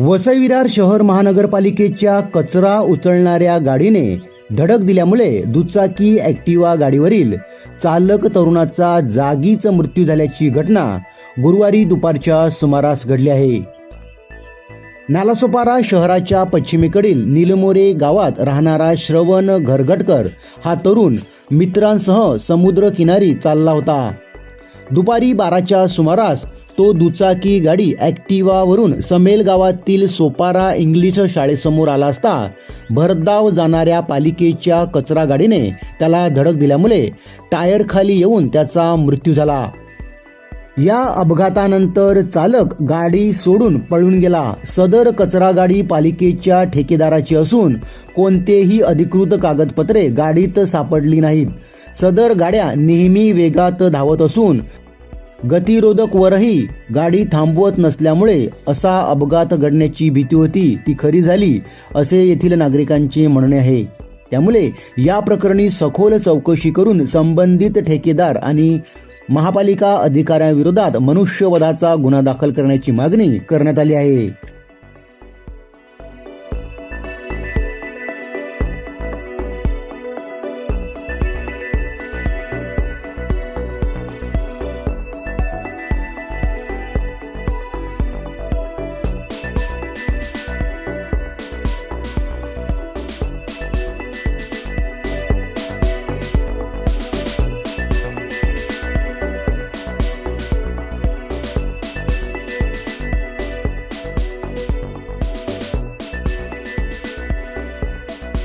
वसई विरार शहर महानगरपालिकेच्या कचरा उचलणाऱ्या गाडीने धडक दिल्यामुळे दुचाकी ॲक्टिवा गाडीवरील चालक तरुणाचा जागीच मृत्यू झाल्याची घटना गुरुवारी दुपारच्या सुमारास घडली आहे. नालासोपारा शहराच्या पश्चिमेकडील निलमोरे गावात राहणारा श्रवण घरगटकर हा तरुण मित्रांसह समुद्रकिनारी चालला होता. दुपारी बाराच्या सुमारास तो दुचाकी गाडी ॲक्टिवावरून समेल गावातील सोपारा इंग्लिश शाळेसमोर आला असता भरधाव जाणाऱ्या पालिकेच्या कचरा गाडीने त्याला धडक दिल्यामुळे टायर खाली येऊन त्याचा मृत्यू झाला. या अपघातानंतर चालक गाडी सोडून पळून गेला. सदर कचरा गाडी पालिकेच्या ठेकेदाराची असून कोणतेही अधिकृत कागदपत्रे गाडीत सापडली नाहीत. सदर गाड्या नेहमी वेगात धावत असून गतिरोधकवरही गाडी थांबवत नसल्यामुळे असा अपघात घडण्याची भीती होती. ती खरी झाली असे येथील नागरिकांचे म्हणणे आहे. त्यामुळे या प्रकरणी सखोल चौकशी करून संबंधित ठेकेदार आणि महापालिका अधिकाऱ्यांविरोधात मनुष्यवधाचा गुन्हा दाखल करण्याची मागणी करण्यात आली आहे.